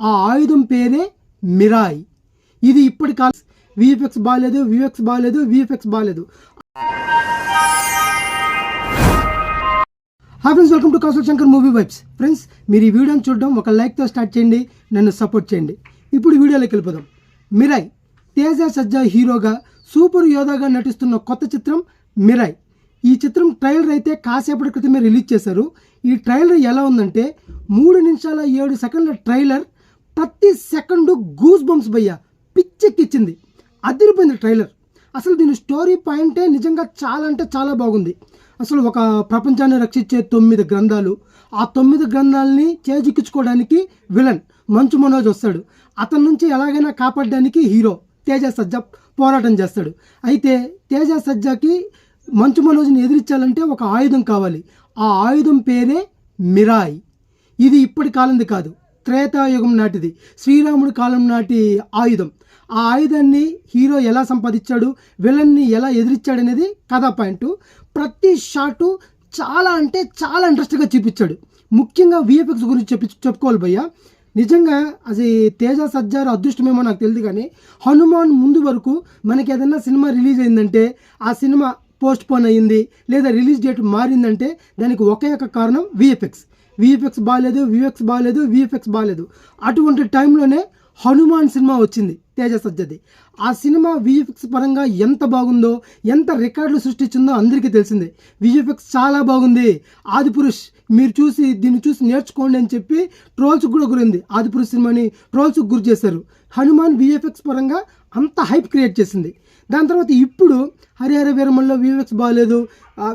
ఆ ఆయుధం పేరే మిరాయ్. ఇది ఇప్పటి కాలం విఎఫ్ఎక్స్ బాగాలేదు విఎఫ్ఎక్స్ బాగాలేదు విఎఫ్ఎక్స్ బాగాలేదు hi friends welcome to Kaushal Shankar movie vibes friends మీరు ఈ వీడియోని చూడడం ఒక లైక్తో స్టార్ట్ చేయండి నన్ను సపోర్ట్ చేయండి. ఇప్పుడు వీడియోలోకి వెళ్ళిపోదాం. మిరాయ్ తేజ సజ్జా హీరోగా సూపర్ యోధాగా నటిస్తున్న కొత్త చిత్రం మిరాయ్. ఈ చిత్రం ట్రైలర్ అయితే కాసేపటి క్రితమే రిలీజ్ చేశారు. ఈ ట్రైలర్ ఎలా ఉందంటే మూడు నిమిషాల ఏడు సెకండ్ల ట్రైలర్ ప్రతి సెకండు గూస్ బంప్స్ భయ్య. పిచ్చెక్కిచ్చింది. అదిరిపోయింది ట్రైలర్. అసలు దీని స్టోరీ పాయింటే నిజంగా చాలా అంటే చాలా బాగుంది. అసలు ఒక ప్రపంచాన్ని రక్షించే తొమ్మిది గ్రంథాలు. ఆ తొమ్మిది గ్రంథాలని చేజిక్కించుకోవడానికి విలన్ మంచు మనోజ్ వస్తాడు. అతని నుంచి ఎలాగైనా కాపాడడానికి హీరో తేజ సజ్జా పోరాటం చేస్తాడు. అయితే తేజ సజ్జాకి మంచు మనోజ్ని ఎదిరించాలంటే ఒక ఆయుధం కావాలి. ఆ ఆయుధం పేరే మిరాయ్. ఇది ఇప్పటి కాలంది కాదు. త్రేతాయుగం నాటిది. శ్రీరాముడి కాలం నాటి ఆయుధం. ఆ ఆయుధాన్ని హీరో ఎలా సంపాదించాడు? విలన్ని ఎలా ఎదిరించాడు అనేది కథా పాయింట్. ప్రతి షాటు చాలా అంటే చాలా ఇంట్రెస్ట్గా చూపించాడు. ముఖ్యంగా విఎఫ్ఎక్స్ గురించి చెప్పి చెప్పుకోవాలి భయ్య. నిజంగా అది తేజ సజ్జారు అదృష్టమేమో నాకు తెలియదు కానీ హనుమాన్ ముందు వరకు మనకి ఏదైనా సినిమా రిలీజ్ అయిందంటే ఆ సినిమా పోస్ట్ పోన్ అయ్యింది లేదా రిలీజ్ డేట్ మారిందంటే దానికి ఒకే ఒక కారణం విఎఫ్ఎక్స్. విఎఫ్ఎక్స్ బాగాలేదు విఎఫ్ఎక్స్ బాగాలేదు విఎఫ్ఎక్స్ బాగాలేదు. అటువంటి టైంలోనే హనుమాన్ సినిమా వచ్చింది. తేజ సజ్జది. ఆ సినిమా విఎఫ్ఎక్స్ పరంగా ఎంత బాగుందో ఎంత రికార్డులు సృష్టించిందో అందరికీ తెలిసిందే. విఎఫ్ఎక్స్ చాలా బాగుంది. ఆదిపురుష్ మీరు చూసి దీన్ని చూసి నేర్చుకోండి అని చెప్పి ట్రోల్స్కి కూడా గురింది. ఆదిపురుష్ సినిమాని ట్రోల్స్కి గురి చేశారు. హనుమాన్ విఎఫ్ఎక్స్ పరంగా అంత హైప్ క్రియేట్ చేసింది. దాని తర్వాత ఇప్పుడు హరిహర వీరమల్లో విఎఫ్ఎక్స్ బాగాలేదు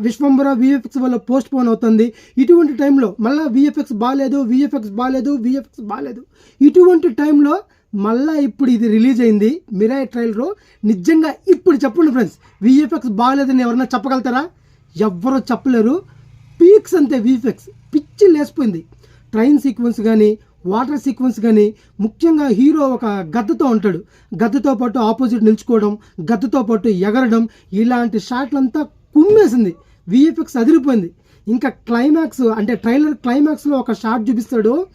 విశ్వంబర విఎఫ్ఎక్స్ వల్ల పోస్ట్ పోన్ అవుతుంది. ఇటువంటి టైంలో మళ్ళీ విఎఫ్ఎక్స్ బాగాలేదు విఎఫ్ఎక్స్ బాగాలేదు విఎఫ్ఎక్స్ బాగాలేదు ఇటువంటి టైంలో మళ్ళీ ఇప్పుడు ఇది రిలీజ్ అయింది మిరాయ్ ట్రైలరు నిజంగా ఇప్పుడు చెప్పండి ఫ్రెండ్స్ విఎఫ్ఎక్స్ బాగాలేదని ఎవరన్నా చెప్పగలుగుతారా? ఎవ్వరూ చెప్పలేరు. పీక్స్ అంతే విఎఫ్ఎక్స్ పిచ్చి లేసిపోయింది ట్రైన్ సీక్వెన్స్ కానీ వాటర్ సీక్వెన్స్ కానీ ముఖ్యంగా హీరో ఒక గద్దతో ఉంటాడు. గద్దతో పాటు ఆపోజిట్ నిల్చుకోవడం గద్దతో పాటు ఎగరడం ఇలాంటి షాట్లంతా కుమ్మేసింది. విఎఫ్ఎక్స్ అదిరిపోయింది. ఇంకా క్లైమాక్స్ అంటే ట్రైలర్ క్లైమాక్స్లో ఒక షాట్ చూపిస్తాడు.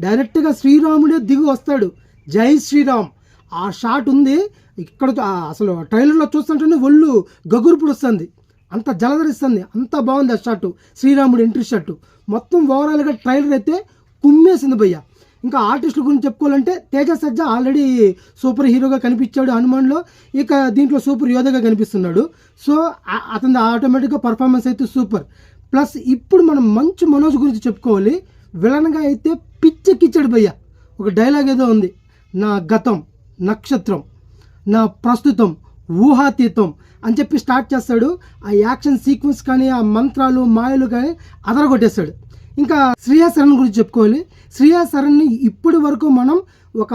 డైరెక్ట్గా శ్రీరాముడే దిగి వస్తాడు. జై శ్రీరామ్. ఆ షాట్ ఉంది. ఇక్కడ అసలు ట్రైలర్లో చూస్తుంటేనే ఒళ్ళు గగురుపుడు వస్తుంది. అంత జలధరిస్తుంది. అంత బాగుంది ఆ షాట్. శ్రీరాముడు ఎంట్రీ షాట్. మొత్తం ఓవరాల్గా ట్రైలర్ అయితే కుమ్మేసింది భయ్య. ఇంకా ఆర్టిస్టుల గురించి చెప్పుకోవాలంటే తేజ సజ్జ ఆల్రెడీ సూపర్ హీరోగా కనిపించాడు హనుమాన్లో. ఇక దీంట్లో సూపర్ యోధగా కనిపిస్తున్నాడు. సో అతని ఆటోమేటిక్గా పర్ఫార్మెన్స్ అయితే సూపర్. ప్లస్ ఇప్పుడు మనం మంచు మనోజ్ గురించి చెప్పుకోవాలి. విలన్గా అయితే పిచ్చెక్కిచ్చాడు భయ్య. ఒక డైలాగ్ ఏదో ఉంది. నా గతం నక్షత్రం నా ప్రస్తుతం ఊహాతీతం అని చెప్పి స్టార్ట్ చేస్తాడు. ఆ యాక్షన్ సీక్వెన్స్ కానీ ఆ మంత్రాలు మాయలు కానీ అదరగొట్టేస్తాడు. ఇంకా శ్రేయా శరణ్ గురించి చెప్పుకోవాలి. శ్రేయా శరణ్ని ఇప్పటి వరకు మనం ఒక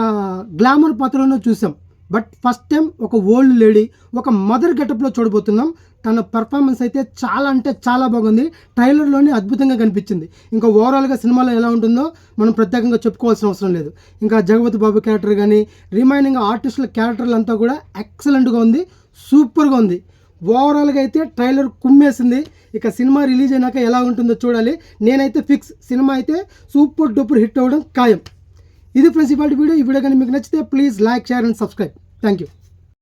గ్లామర్ పాత్రలో చూసాం. బట్ ఫస్ట్ టైం ఒక ఓల్డ్ లేడీ ఒక మదర్ గెటప్లో చూడబోతున్నాం. తన పర్ఫార్మెన్స్ అయితే చాలా అంటే చాలా బాగుంది. ట్రైలర్లోనే అద్భుతంగా కనిపించింది. ఇంకా ఓవరాల్గా సినిమాలో ఎలా ఉంటుందో మనం ప్రత్యేకంగా చెప్పుకోవాల్సిన అవసరం లేదు. ఇంకా జగపతి బాబు క్యారెక్టర్ కానీ రిమైనింగ్ ఆర్టిస్టుల క్యారెక్టర్లు అంతా కూడా ఎక్సలెంట్గా ఉంది. సూపర్గా ఉంది. ఓవరాల్గా అయితే ట్రైలర్ కుమ్మేసింది. ఇక సినిమా రిలీజ్ అయినాక ఎలా ఉంటుందో చూడాలి. నేనైతే ఫిక్స్ సినిమా అయితే సూపర్ డూపర్ హిట్ అవ్వడం ఖాయం. ఇది ఫ్రెండ్స్ ఇవాళ వీడియో. ఈ వీడియో కానీ మీకు నచ్చితే please like share and subscribe thank you